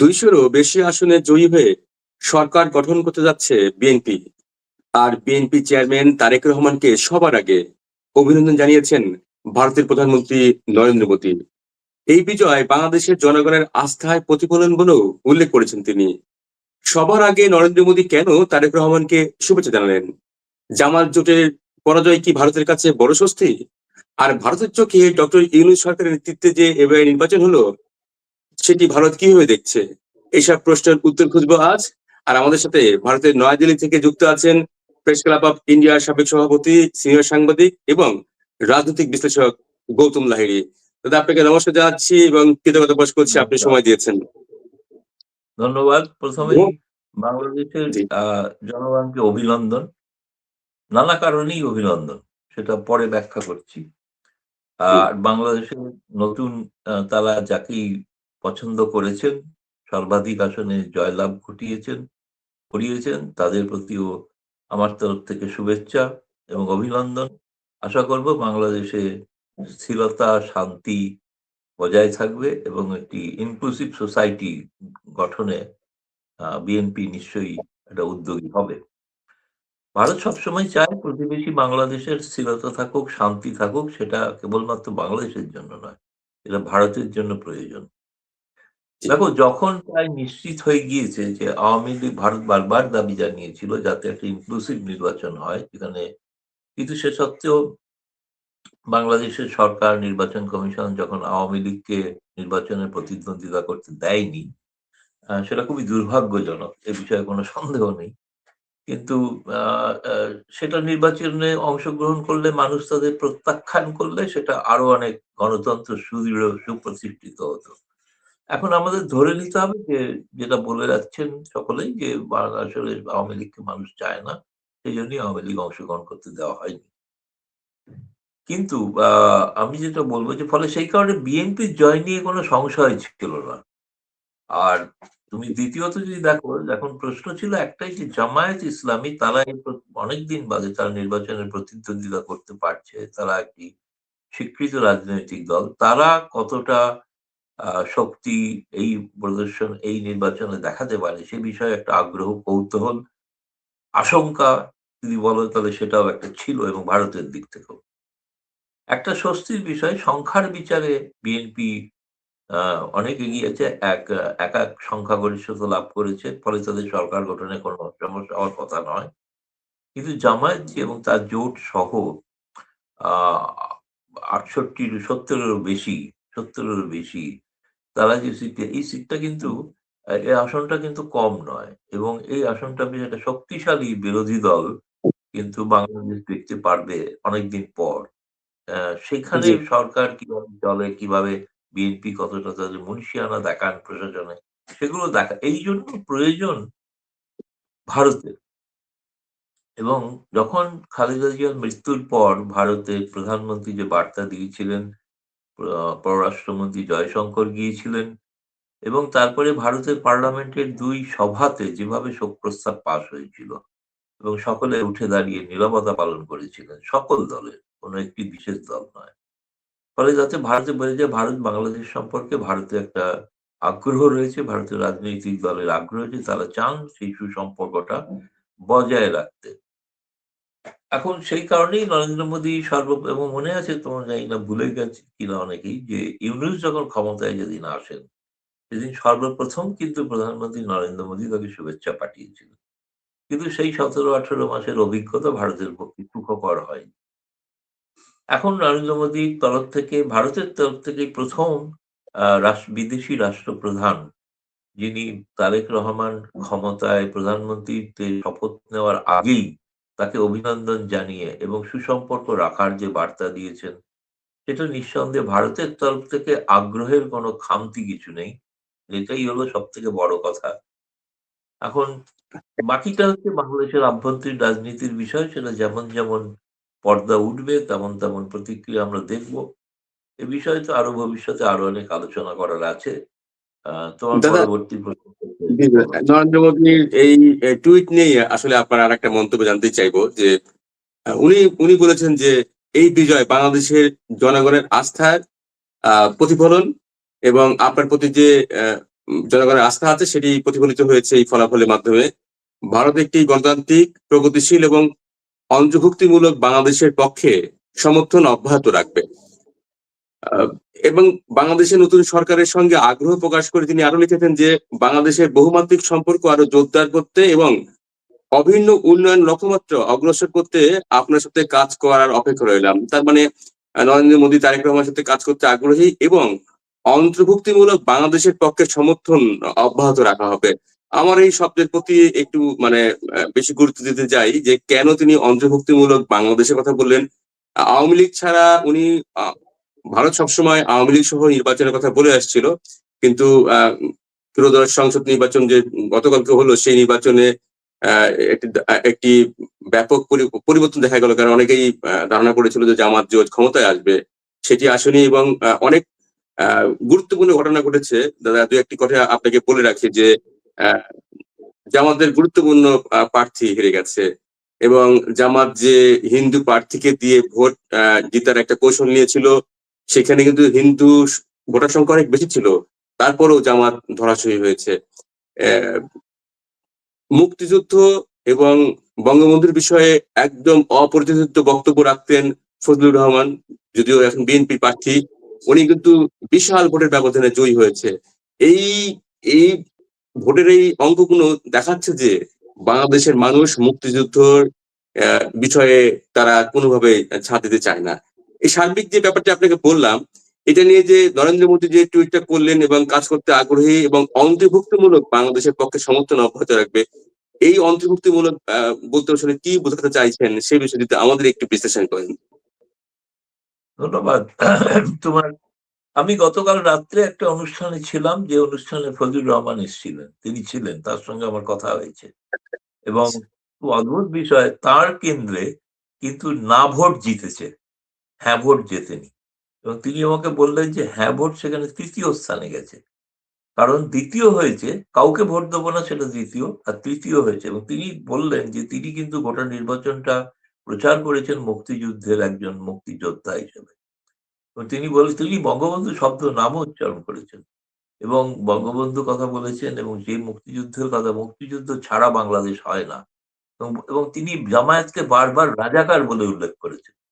দুইশোরও বেশি আসনে জয়ী হয়ে সরকার গঠন করতে যাচ্ছে বিএনপি। আর বিএনপি চেয়ারম্যান তারেক রহমানকে সবার আগে অভিনন্দন জানিয়েছেন ভারতের প্রধানমন্ত্রী নরেন্দ্র মোদী। এই বিজয় বাংলাদেশের জনগণের আস্থায় প্রতিফলন বলেও উল্লেখ করেছেন তিনি। সবার আগে নরেন্দ্র মোদী কেন তারেক রহমানকে শুভেচ্ছা জানালেন? জামাল জোটের পরাজয় কি ভারতের কাছে বড় স্বস্তি? আর ভারতের চোখে ডক্টর ইউনুস সরকারের নেতৃত্বে যে এবারে নির্বাচন হলো সেটি ভারত কীভাবে দেখছে? এইসব প্রশ্নের উত্তর খুঁজবো আজ। আর আমাদের সাথে ভারতের নয়াদিল্লি থেকে যুক্ত আছেন প্রেস ক্লাব অফ ইন্ডিয়ার সাবেক সভাপতি সিনিয়র সাংবাদিক এবং রাজনৈতিক বিশ্লেষক গৌতম লাহিড়ী। দাদা আপনাকে নমস্কার জানাচ্ছি এবং কৃতজ্ঞতা প্রকাশ করছি। আপনি সময় দিয়েছেন। ধন্যবাদ। প্রথমেই হুম। বাংলাদেশের আহ, জনগণকে অভিনন্দন। নানা কারণেই অভিনন্দন। সেটা পরে ব্যাখ্যা করছি। আর বাংলাদেশের নতুন তারা যাকেই পছন্দ করেছেন, সর্বাধিক আসনে জয়লাভ ঘটিয়েছেন, করিয়েছেন। তাদের প্রতিও আমার তরফ থেকে শুভেচ্ছা এবং অভিনন্দন। আশা করব বাংলাদেশে স্থিরতা, শান্তি বজায় থাকবে এবং একটি ইনক্লুসিভ সোসাইটি গঠনে বিএনপি নিশ্চয়ই একটা উদ্যোগী হবে। ভারত সবসময় চায় প্রতিবেশী বাংলাদেশের স্থিরতা থাকুক, শান্তি থাকুক, সেটা কেবলমাত্র বাংলাদেশের জন্য নয়, এটা ভারতের জন্য প্রয়োজন। দেখো, যখন প্রায় নিশ্চিত হয়ে গিয়েছে যে আওয়ামী লীগ ভারত বারবার দাবি জানিয়েছিল যাতে একটা ইনক্লুসিভ নির্বাচন হয়, যেখানে কিন্তু সে সত্ত্বেও বাংলাদেশের সরকার, নির্বাচন কমিশন যখন আওয়ামী লীগকে নির্বাচনে প্রতিদ্বন্দ্বিতা করতে দেয়নি সেটা খুবই দুর্ভাগ্যজনক, এ বিষয়ে কোনো সন্দেহ নেই। কিন্তু সেটা নির্বাচনে অংশগ্রহণ করলে মানুষ তাদের প্রত্যাখ্যান করলে সেটা আরও অনেক গণতন্ত্র সুদৃঢ় সুপ্রতিষ্ঠিত হতো। এখন আমাদের ধরে নিতে হবে যে, যেটা বলে যাচ্ছেন সকলেই যে আসলে আওয়ামী লীগকে মানুষ চায় না সেই জন্যই আওয়ামী লীগ অংশগ্রহণ করতে দেওয়া হয়নি। কিন্তু আমি যেটা বলব যে, ফলে সেই কারণে বিএনপির জয় নিয়ে কোনো সংশয় ছিল না। আর তুমি দ্বিতীয়ত যদি দেখো, এখন প্রশ্ন ছিল একটাই যে, জামায়াত ইসলামী তারা অনেকদিন বাদে তারা নির্বাচনের প্রতিদ্বন্দ্বিতা করতে পারছে, তারা একটি স্বীকৃত রাজনৈতিক দল, তারা কতটা শক্তি এই প্রদর্শন, এই নির্বাচনে দেখাতে পারে, সে বিষয়ে একটা আগ্রহ, কৌতূহল, আশঙ্কা যদি বলো, তাহলে সেটাও একটা ছিল এবং ভারতের দিক থেকেও। একটা স্বস্তির বিষয়, সংখ্যার বিচারে বিএনপি অনেক এগিয়েছে, এক এক একাক সংখ্যাগরিষ্ঠতা লাভ করেছে, ফলে তাদের সরকার গঠনে কোনো সমস্যা হওয়ার কথা নয়। কিন্তু জামায়াত এবং তার জোট সহ আটষট্টির সত্তরেরও বেশি সত্তরেরও বেশি তারা যে সিটে এই সিটটা কিন্তু এই আসনটা কিন্তু কম নয় এবং এই আসনটা বেশ একটা শক্তিশালী বিরোধী দল কিন্তু বাংলাদেশ দেখতে পারবে অনেকদিন পর। সেখানে সরকার কীভাবে চলে কীভাবে বিএনপি কতটা তাদের মুন্সিয়ানা দেখান প্রশাসনে সেগুলো দেখা এই জন্য প্রয়োজন ভারতের এবং যখন খালেদা জিয়ার মৃত্যুর পর ভারতের প্রধানমন্ত্রী যে বার্তা দিয়েছিলেন পররাষ্ট্রমন্ত্রী জয়শঙ্কর গিয়েছিলেন এবং তারপরে ভারতের পার্লামেন্টের দুই সভাতে যেভাবে শোক প্রস্তাব পাশ হয়েছিল এবং সকলে উঠে দাঁড়িয়ে নীরবতা পালন করেছিলেন, সকল দলের, কোনো একটি বিশেষ দল নয়। ফলে যাতে ভারতে বলে যায়, ভারত বাংলাদেশ সম্পর্কে ভারতে একটা আগ্রহ রয়েছে ভারতের রাজনৈতিক দলের আগ্রহ রয়েছে তারা চান সেই সুসম্পর্কটা বজায় রাখতে। এখন সেই কারণেই নরেন্দ্র মোদী সর্ব এবং মনে আছে তোমার জানি না ভুলে গেছে কিনা অনেকেই, যে ইউনুস যখন ক্ষমতায় যেদিন আসেন, সেদিন সর্বপ্রথম কিন্তু প্রধানমন্ত্রী নরেন্দ্র মোদী তাকে শুভেচ্ছা পাঠিয়েছিলেন কিন্তু সেই সতেরো আঠারো মাসের অভিজ্ঞতা ভারতের পক্ষে সুখকর হয়নি। এখন নরেন্দ্র মোদীর তরফ থেকে, ভারতের তরফ থেকে প্রথম বিদেশি রাষ্ট্রপ্রধান, যিনি তারেক রহমান ক্ষমতায় প্রধানমন্ত্রীতে শপথ নেওয়ার আগেই তাকে অভিনন্দন জানিয়ে এবং সুসম্পর্ক রাখার যে বার্তা দিয়েছেন, সেটা নিঃসন্দেহে ভারতের তরফ থেকে আগ্রহের কোনো খামতি কিছু নেই। এটাই হলো সব থেকে বড় কথা। এখন বাকিটা হচ্ছে বাংলাদেশের আভ্যন্তরীণ রাজনীতির বিষয়, সেটা যেমন যেমন পর্দা উঠবে, তেমন তেমন প্রতিক্রিয়া আমরা দেখব। এ বিষয়ে তো আরও ভবিষ্যতে আরও অনেক আলোচনা করার আছে। নরেন্দ্র মোদীর এই টুইট নিয়ে আসলে আপনার আর একটা মন্তব্য জানতে চাইব যে উনি উনি বলেছেন যে এই বিজয় বাংলাদেশের জনগণের আস্থার প্রতিফলন এবং আপনার প্রতি যে জনগণের আস্থা আছে সেটি প্রতিফলিত হয়েছে এই ফলাফলের মাধ্যমে। ভারত একটি গণতান্ত্রিক প্রগতিশীল এবং অন্তর্ভুক্তিমূলক বাংলাদেশের পক্ষে সমর্থন অব্যাহত রাখবে। এবং বাংলাদেশের নতুন সরকারের সঙ্গে আগ্রহ প্রকাশ করে তিনি আরও লিখেছেন যে, বাংলাদেশের বহুমাত্রিক সম্পর্ক আরও জোরদার করতে এবং অভিন্ন উন্নয়ন লক্ষ্যমাত্রা অগ্রসর করতে আপনার সাথে কাজ করার অপেক্ষা রইলাম। তার মানে নরেন্দ্র মোদী, তারেক রহমানের সাথে কাজ করতে আগ্রহী এবং অন্তর্ভুক্তিমূলক বাংলাদেশের পক্ষে সমর্থন অব্যাহত রাখা হবে। আমার এই শব্দের প্রতি একটু মানে বেশি গুরুত্ব দিতে চাই যে, কেন তিনি অন্তর্ভুক্তিমূলক বাংলাদেশের কথা বললেন? আওয়ামী লীগ ছাড়া উনি ভারত সবসময় আওয়ামী লীগ সহ নির্বাচনের কথা বলে আসছিল, কিন্তু আহ সংসদ নির্বাচন যে গতকালকে হলো, সেই নির্বাচনে একটি ব্যাপক পরি- পরিবর্তন দেখা গেল। কারণ অনেকেই ধারণা করেছিল যে জামাত জোট ক্ষমতায় আসবে, সেটি আসেনি এবং অনেক গুরুত্বপূর্ণ ঘটনা ঘটেছে। দাদা, দু একটি কথা আপনাকে বলে রাখি যে জামাতের গুরুত্বপূর্ণ প্রার্থী হেরে গেছে এবং জামাত যে হিন্দু প্রার্থীকে দিয়ে ভোট জিতার একটা কৌশল নিয়েছিল সেখানে কিন্তু হিন্দু ভোটার সংখ্যা অনেক বেশি ছিল। তারপরেও জামাত ধরাশয়ী হয়েছে। মুক্তিযুদ্ধ এবং বঙ্গবন্ধুর বিষয়ে একদম অপ্রতিরোধ বক্তব্য রাখতেন ফজলুর রহমান, যদিও এখন বিএনপি প্রার্থী। উনি কিন্তু বিশাল ভোটের ব্যবধানে জয়ী হয়েছে। এই এই ভোটের এই অঙ্কগুলো দেখাচ্ছে যে বাংলাদেশের মানুষ মুক্তিযুদ্ধর বিষয়ে তারা কোনোভাবে ছাড় দিতে চায় না। এই সার্বিক যে ব্যাপারটা আপনাকে বললাম, এটা নিয়ে যে নরেন্দ্র মোদী যে টুইটটা করলেন এবং কাজ করতে আগ্রহী এবং অন্তর্ভুক্তিমূলক বাংলাদেশের পক্ষে সমর্থন অব্যাহত রাখবে, এই অন্তর্ভুক্তিমূলক বলতে আসলে কি বোঝাতে চাইছেন সেই বিষয়টিতে আমাদের একটু বিশ্লেষণ করেন। ধন্যবাদ। তোমার, আমি গতকাল রাত্রে একটা অনুষ্ঠানে ছিলাম, যে অনুষ্ঠানে ফজলুর রহমান এসেছিলেন, তিনি ছিলেন, তার সঙ্গে আমার কথা হয়েছে। এবং অদ্ভুত বিষয়, তার কেন্দ্রে কিন্তু না ভোট জিতেছে। হ্যাঁ ভোট জেতেনি এবং তিনি আমাকে বললেন যে হ্যাঁ ভোট সেখানে তৃতীয় স্থানে গেছে। কারণ দ্বিতীয় হয়েছে, কাউকে ভোট দেবো না সেটা দ্বিতীয়, আর তৃতীয় হয়েছে। এবং তিনি বললেন যে, তিনি কিন্তু গোটা নির্বাচনটা প্রচার করেছেন মুক্তিযুদ্ধের একজন মুক্তিযোদ্ধা হিসেবে। এবং তিনি বলে, তিনি বঙ্গবন্ধু শব্দ নামও উচ্চারণ করেছেন। এবং বঙ্গবন্ধু কথা বলেছেন এবং যে মুক্তিযুদ্ধের কথা, মুক্তিযুদ্ধ ছাড়া বাংলাদেশ হয় না। এবং তিনি জামায়াতকে বারবার রাজাকার বলে উল্লেখ করেছেন।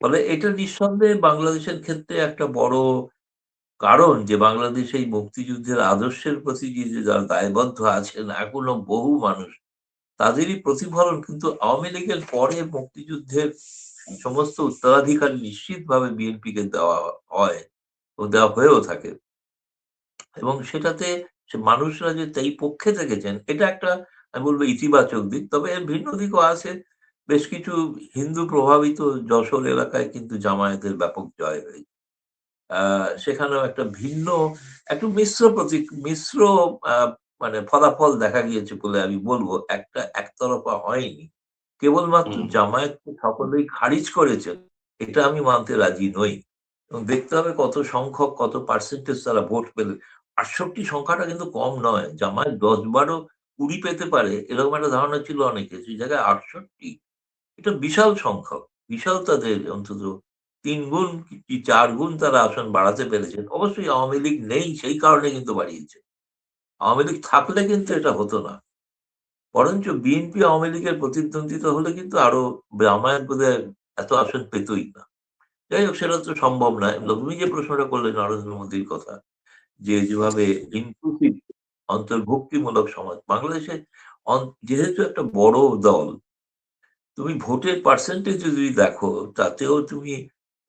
ফলে এটা নিঃসন্দেহে বাংলাদেশের ক্ষেত্রে একটা বড় কারণ যে বাংলাদেশ এই মুক্তিযুদ্ধের আদর্শের প্রতি যে যারা দায়বদ্ধ আছেন, এখনও বহু মানুষ, তাদেরই প্রতিফলন কিন্তু আওয়ামী লীগের পরে মুক্তিযুদ্ধের সমস্ত উত্তরাধিকার নিশ্চিতভাবে বিএনপিকে দেওয়া হয় ও দেওয়া হয়েও থাকে। এবং সেটাতে সে মানুষরা যে এই পক্ষে থেকেছেন, এটা একটা, আমি বলব, ইতিবাচক দিক, তবে এর ভিন্ন দিকও আছে। বেশ কিছু হিন্দু প্রভাবিত যশোর এলাকায় কিন্তু জামায়াতের ব্যাপক জয় হয়েছে। আহ সেখানেও একটা ভিন্ন একটু মিশ্র প্রতীক মিশ্র মানে ফলাফল দেখা গিয়েছে বলে আমি বলব। একটা একতরফা হয়নি। কেবলমাত্র। জামায়াতকে সকলেই খারিজ করেছে এটা আমি মানতে রাজি নই। এবং দেখতে হবে কত সংখ্যক কত পার্সেন্টেজ তারা ভোট পেলে। আটষট্টি সংখ্যাটা কিন্তু কম নয়। জামায়াত দশ বারো কুড়ি পেতে পারে এরকম একটা ধারণা ছিল অনেকে। সেই জায়গায় আটষট্টি এটা বিশাল সংখ্যক। বিশাল তাদের অন্তত তিন গুণ কি চার গুণ তারা আসন বাড়াতে পেরেছেন অবশ্যই আওয়ামী লীগ নেই, সেই কারণে কিন্তু বাড়িয়েছে। আওয়ামী লীগ থাকলে কিন্তু এটা হতো না। বরঞ্চ বিএনপি আওয়ামী লীগের প্রতিদ্বন্দ্বিতা হলে কিন্তু আরও জামায়াত বোধহয় এত আসন পেতই না। যাই হোক, সেটা তো সম্ভব নয়। তুমি যে প্রশ্নটা করলে নরেন্দ্র মোদীর কথা, যে যেভাবে ইনক্লুসিভ অন্তর্ভুক্তিমূলক সমাজ, বাংলাদেশে যেহেতু একটা বড় দল তুমি ভোটের পার্সেন্টেজ যদি দেখো তাতেও তুমি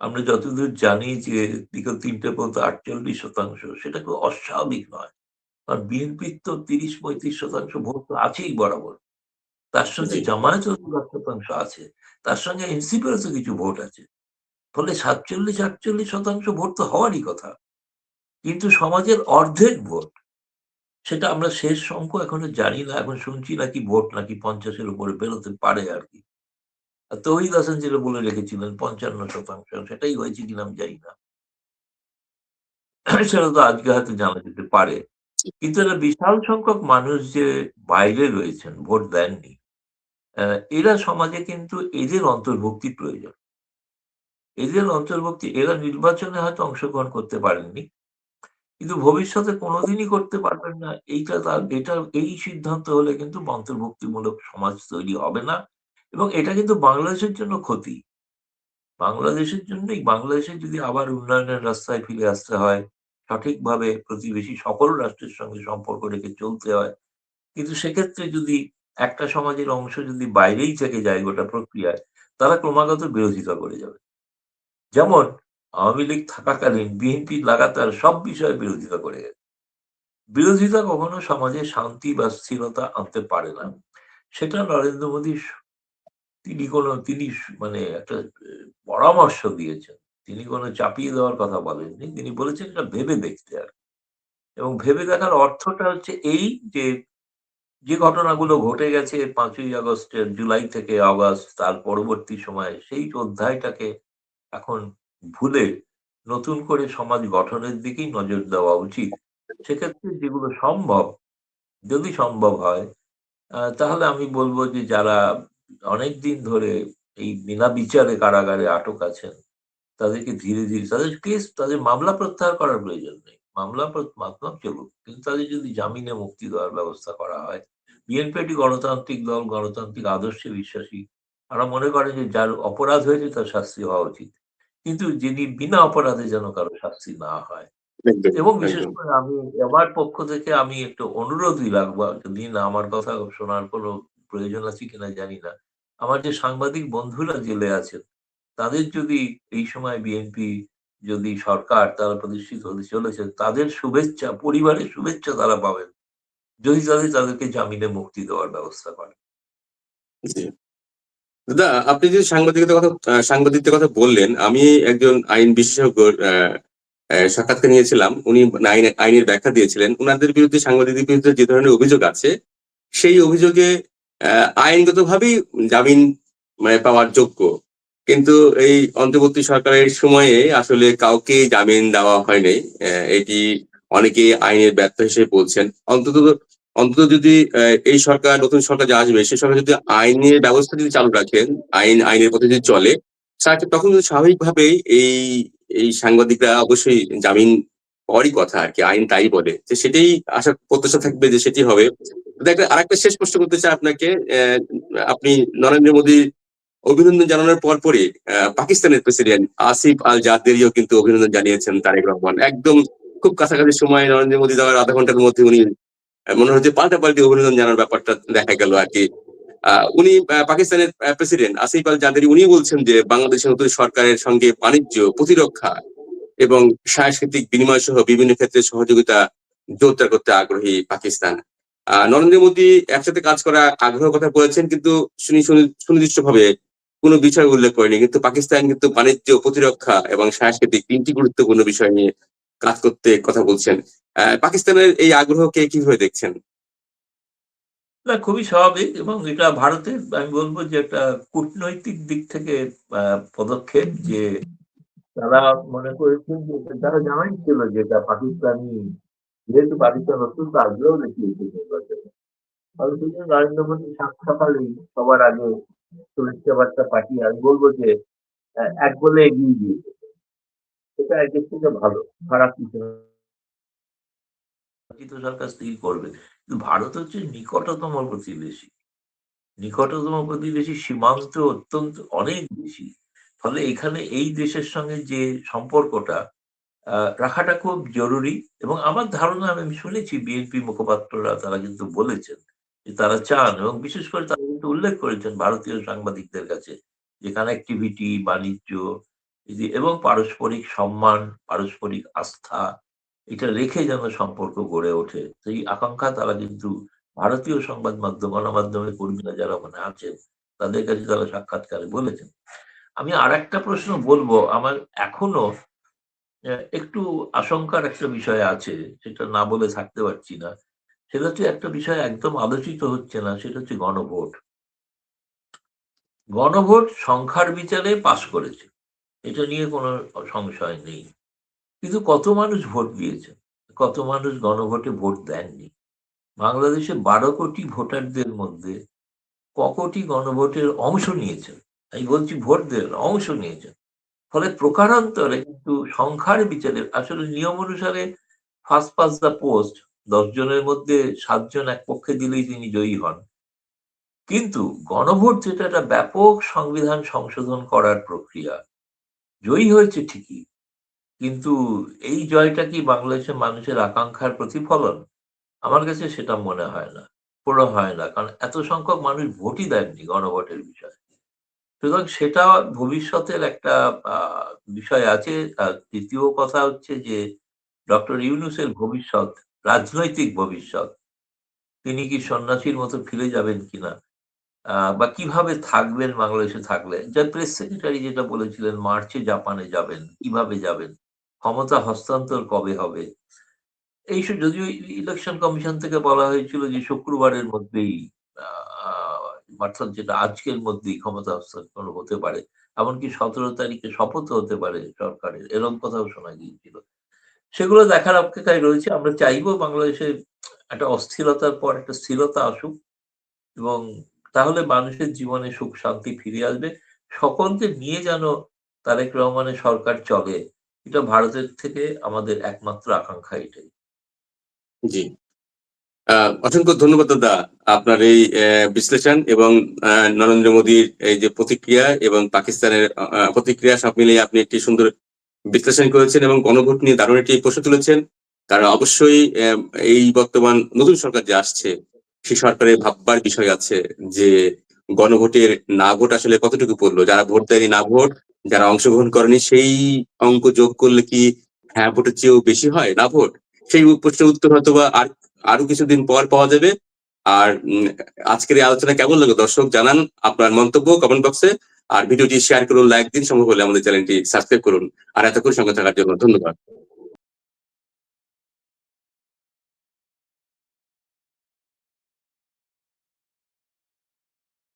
আমরা যতদূর জানি যে বিগত তিনটে পর্যন্ত আটচল্লিশ শতাংশ সেটা খুব অস্বাভাবিক নয়। কারণ বিএনপির তো তিরিশ পঁয়ত্রিশ শতাংশ ভোট তো আছেই বরাবর। তার সঙ্গে। জামায়াতও দু লাখ শতাংশ আছে তার সঙ্গে এনসিপিরও তো কিছু ভোট আছে। ফলে সাতচল্লিশ আটচল্লিশ শতাংশ ভোট তো হওয়ারই কথা। কিন্তু সমাজের অর্ধেক ভোট সেটা আমরা শেষ সংখ্যা এখনও জানি না এখন শুনছি নাকি ভোট নাকি পঞ্চাশের উপরে বেরোতে পারে আর কি। তহিদ হাসান যেটা বলে রেখেছিলেন পঞ্চান্ন শতাংশ সেটাই হয়েছে কিনা আমি জানি না। সেটা তো আজকে হয়তো জানা যেতে পারে। কিন্তু একটা বিশাল সংখ্যক মানুষ যে বাইরে রয়েছেন ভোট দেননি এরা সমাজে কিন্তু এদের অন্তর্ভুক্তি প্রয়োজন। এদের অন্তর্ভুক্তি এরা নির্বাচনে হয়তো অংশগ্রহণ করতে পারেননি কিন্তু ভবিষ্যতে কোনোদিনই করতে পারবেন না। এইটা তার এটা এই সিদ্ধান্ত হলে কিন্তু অন্তর্ভুক্তিমূলক সমাজ তৈরি হবে না। এবং এটা কিন্তু বাংলাদেশের জন্য ক্ষতি। বাংলাদেশের জন্যই, বাংলাদেশে যদি আবার উন্নয়নের রাস্তায় ফিরে আসতে হয়, সঠিকভাবে প্রতিবেশী সকল রাষ্ট্রের সঙ্গে সম্পর্ক রেখে চলতে হয়, কিন্তু সেক্ষেত্রে যদি একটা সমাজের অংশ যদি বাইরেই থেকে যায় গোটা প্রক্রিয়ায়, তারা ক্রমাগত বিরোধিতা করে যাবে। যেমন, আওয়ামী লীগ থাকাকালীন বিএনপি লাগাতার সব বিষয়ে বিরোধিতা করে গেছে। বিরোধিতা কখনো সমাজে শান্তি বা স্থিরতা আনতে পারে না। সেটা নরেন্দ্র মোদী তিনি কোনো, তিনি মানে একটা পরামর্শ দিয়েছেন। তিনি কোনো চাপিয়ে দেওয়ার কথা বলেননি। তিনি বলেছেন এটা ভেবে দেখতে আর এবং ভেবে দেখার অর্থটা হচ্ছে এই যে যে ঘটনাগুলো ঘটে গেছে পাঁচই আগস্টের জুলাই থেকে আগস্ট, তার পরবর্তী সময়ে, সেই অধ্যায়টাকে এখন ভুলে নতুন করে সমাজ গঠনের দিকেই নজর দেওয়া উচিত। সেক্ষেত্রে যেগুলো সম্ভব, যদি সম্ভব হয় তাহলে আমি বলব যে যারা অনেক দিন ধরে এই বিনা বিচারে কারাগারে আটক আছেন। তাদেরকে ধীরে ধীরে তাদের কেস তাদের মামলা প্রত্যাহার করার প্রয়োজন নেই। মামলা মামলা চলুক কিন্তু তাদের যদি জামিনে মুক্তি দেওয়ার ব্যবস্থা করা হয় বিএনপি একটি গণতান্ত্রিক দল গণতান্ত্রিক আদর্শে বিশ্বাসী। তারা মনে করে যে যার অপরাধ হয়েছে তার শাস্তি হওয়া উচিত। কিন্তু যিনি বিনা অপরাধে যেন কারও শাস্তি না হয়। এবং বিশেষ করে আমি আমার পক্ষ থেকে আমি একটু অনুরোধই রাখব যদি না আমার কথা শোনার কোনো প্রয়োজন আছে কিনা জানি না। আমার যে সাংবাদিক বন্ধুরা জেলে আছেন তাদের যদি এই সময় বিএনপি যদি সরকার তারা প্রতিষ্ঠিত হতে চলেছে তাদের শুভেচ্ছা পরিবারের শুভেচ্ছা তারা পাবেন। যদি তাদের তাদেরকে জামিনে মুক্তি দেওয়ার ব্যবস্থা করে দাদা আপনি যে সাংবাদিকতার কথা আহ, সাংবাদিকতার কথা বললেন আমি একজন আইন বিশেষজ্ঞ সাক্ষাৎকার নিয়েছিলাম। উনি আইন আইনের ব্যাখ্যা দিয়েছিলেন। ওনাদের বিরুদ্ধে সাংবাদিকদের বিরুদ্ধে যে ধরনের অভিযোগ আছে সেই অভিযোগে আইনগতভাবেই জামিন মানে পাওয়ার যোগ্য। কিন্তু এই অন্তর্বর্তী সরকারের সময়ে আসলে কাউকে জামিন দেওয়া হয়নি এটি অনেকে আইনের ব্যর্থ হিসেবে বলছেন। অন্তত অন্তত যদি এই সরকার, নতুন সরকার যা আসবে, সে সরকার যদি আইনের ব্যবস্থা যদি চালু রাখেন, আইন, আইনের পথে যদি চলে তখন কিন্তু স্বাভাবিকভাবেই এই এই সাংবাদিকরা অবশ্যই জামিন পাওয়ারই কথা আর কি আইন তাই বলে। যে সেটাই আশা প্রত্যাশা থাকবে যে সেটি হবে। দেখেন আরেকটা শেষ প্রশ্ন করতে চাই আপনাকে আপনি নরেন্দ্র মোদী অভিনন্দন জানানোর পর পরই আহ, পাকিস্তানের প্রেসিডেন্ট আসিফ আল জাদেরিও কিন্তু অভিনন্দন জানিয়েছেন তারেক রহমান। একদম খুব কাছাকাছি সময় নরেন্দ্র মোদী দেওয়ার আধা ঘণ্টার মধ্যে উনি মনে হচ্ছে পাল্টাপাল্টি অভিনন্দন জানার ব্যাপারটা দেখা গেল আর কি। উনি পাকিস্তানের প্রেসিডেন্ট আসিফ আল জাদেরি উনি বলছেন যে বাংলাদেশের নতুন সরকারের সঙ্গে বাণিজ্য প্রতিরক্ষা এবং সাংস্কৃতিক বিনিময় সহ বিভিন্ন ক্ষেত্রে সহযোগিতা জোরদার করতে আগ্রহী পাকিস্তান। নরেন্দ্র মোদী একসাথে কাজ করা আগ্রহের কথা বলেছেন, কিন্তু সুনির্দিষ্ট ভাবে কোনো বিষয় উল্লেখ করেনি। কিন্তু পাকিস্তান কিন্তু বাণিজ্য, প্রতিরক্ষা এবং সাংস্কৃতিক তিনটি গুরুত্বপূর্ণ বিষয় নিয়ে কাজ করতে কথা বলছেন। পাকিস্তানের এই আগ্রহকে কীভাবে দেখছেন? খুবই স্বাভাবিক এবং এটা ভারতের, আমি বলব যে একটা কূটনৈতিক দিক থেকে পদক্ষেপ যে তারা মনে করেছেন যে তারা জানাই ছিল যে এটা পাকিস্তানি যেহেতু পাকিস্তান অত্যন্ত আগ্রহ দেখিয়েছে নির্বাচনে তিনি নরেন্দ্র মোদী সাক্ষাৎকালেই সবার আগে শুভেচ্ছা বার্তা পাঠিয়ে আমি বলব যে এক বলে এগিয়ে গিয়েছে এটা একদিক থেকে ভালো, খারাপ কিছু সরকার স্থির করবে। কিন্তু ভারত হচ্ছে নিকটতম প্রতিবেশী। নিকটতম প্রতিবেশী সীমান্ত অত্যন্ত, অনেক বেশি। ফলে এখানে এই দেশের সঙ্গে যে সম্পর্কটা রাখাটা খুব জরুরি এবং আমার ধারণা আমি শুনেছি বিএনপি মুখপাত্ররা তারা কিন্তু বলেছেন যে তারা চান এবং বিশেষ করে তারা কিন্তু উল্লেখ করেছেন ভারতীয় সাংবাদিকদের কাছে যে কানেক্টিভিটি বাণিজ্য এবং পারস্পরিক সম্মান, পারস্পরিক আস্থা, এটা রেখে যেন সম্পর্ক গড়ে ওঠে। সেই আকাঙ্ক্ষা তারা কিন্তু ভারতীয় সংবাদ মাধ্যম, গণমাধ্যমের কর্মীরা যারা ওখানে আছেন, তাদের কাছে তারা সাক্ষাৎকারে বলেছেন। আমি আর একটা প্রশ্ন বলব। আমার এখনও একটু আশঙ্কার একটা বিষয় আছে, সেটা না বলে থাকতে পারছি না। সেটা হচ্ছে একটা বিষয় একদম আলোচিত হচ্ছে না, সেটা হচ্ছে গণভোট। গণভোট সংখ্যার বিচারে পাশ করেছে। এটা নিয়ে কোনো সংশয় নেই। কিন্তু কত মানুষ ভোট দিয়েছে? কত মানুষ গণভোটে ভোট দেননি? বাংলাদেশে বারো কোটি ভোটারদের মধ্যে ক কোটি গণভোটের অংশ নিয়েছেন আমি বলছি ভোট দেন অংশ নিয়েছেন। ফলে প্রকারান্তরে কিন্তু সংখ্যার বিচারে আসলে নিয়ম অনুসারে ফার্স্ট পাস দ্য পোস্ট দশ জনের মধ্যে সাতজন এক পক্ষে দিলেই তিনি জয়ী হন। কিন্তু গণভোট যেটা একটা ব্যাপক সংবিধান সংশোধন করার প্রক্রিয়া। জয়ী হয়েছে ঠিকই, কিন্তু এই জয়টা কি বাংলাদেশের মানুষের আকাঙ্ক্ষার প্রতিফলন? আমার কাছে সেটা মনে হয় না, পুরো হয় না, কারণ এত সংখ্যক মানুষ ভোটই দেননি গণভোটের বিষয়ে। সুতরাং সেটা ভবিষ্যতের একটা বিষয় আছে। আর তৃতীয় কথা হচ্ছে যে, ডক্টর ইউনুসের ভবিষ্যৎ, রাজনৈতিক ভবিষ্যৎ, তিনি কি সন্ন্যাসীর মতো ফিরে যাবেন কিনা? বা কীভাবে থাকবেন বাংলাদেশে থাকলে? যা প্রেস সেক্রেটারি যেটা বলেছিলেন, মার্চে জাপানে যাবেন, কীভাবে যাবেন? ক্ষমতা হস্তান্তর কবে হবে? এইসব যদিও ইলেকশন কমিশন থেকে বলা হয়েছিল যে, শুক্রবারের মধ্যেই অর্থাৎ যেটা আজকের মধ্যেই ক্ষমতা হস্তান্তর হতে পারে, এমনকি সতেরো তারিখে শপথ হতে পারে সরকারের এরকম কথাও শোনা গিয়েছিল। সেগুলো দেখার অপেক্ষায় রয়েছে। আমরা চাইব বাংলাদেশে একটা অস্থিরতার পর একটা স্থিরতা আসুক এবং তাহলে মানুষের জীবনে সুখ, শান্তি ফিরে আসবে। সকলকে নিয়ে যেন তারেক রহমানের সরকার চলে, এটা ভারতের থেকে আমাদের একমাত্র আকাঙ্ক্ষা এটাই। জি। অসংখ্য ধন্যবাদ দাদা আপনার এই বিশ্লেষণ এবং নরেন্দ্র মোদীর এই যে প্রতিক্রিয়া এবং পাকিস্তানের প্রতিক্রিয়া সব মিলিয়ে আপনি একটি সুন্দর বিশ্লেষণ করেছেন এবং গণভোট নিয়ে দারুণ একটি প্রশ্ন তুলেছেন। কারণ অবশ্যই এই বর্তমান নতুন সরকার যে আসছে সেই সরকারের ভাববার বিষয় আছে যে গণভোটের না ভোট আসলে কতটুকু পড়ল। যারা ভোট দেয়নি না ভোট, যারা অংশগ্রহণ করেনি সেই অঙ্ক যোগ করলে কি হ্যাঁ ভোটের চেয়েও বেশি হয় না ভোট? সেই প্রশ্নের উত্তর হয়তো বা আর আরও কিছুদিন পর পাওয়া যাবে। আর আজকের এই আলোচনা কেমন লাগল দর্শক জানান আপনার মন্তব্য কমেন্ট বক্সে আর ভিডিওটি শেয়ার করুন লাইক দিন, সম্ভব হলে আমাদের চ্যানেলটি সাবস্ক্রাইব করুন। আর এতক্ষণ সঙ্গে থাকার জন্য ধন্যবাদ।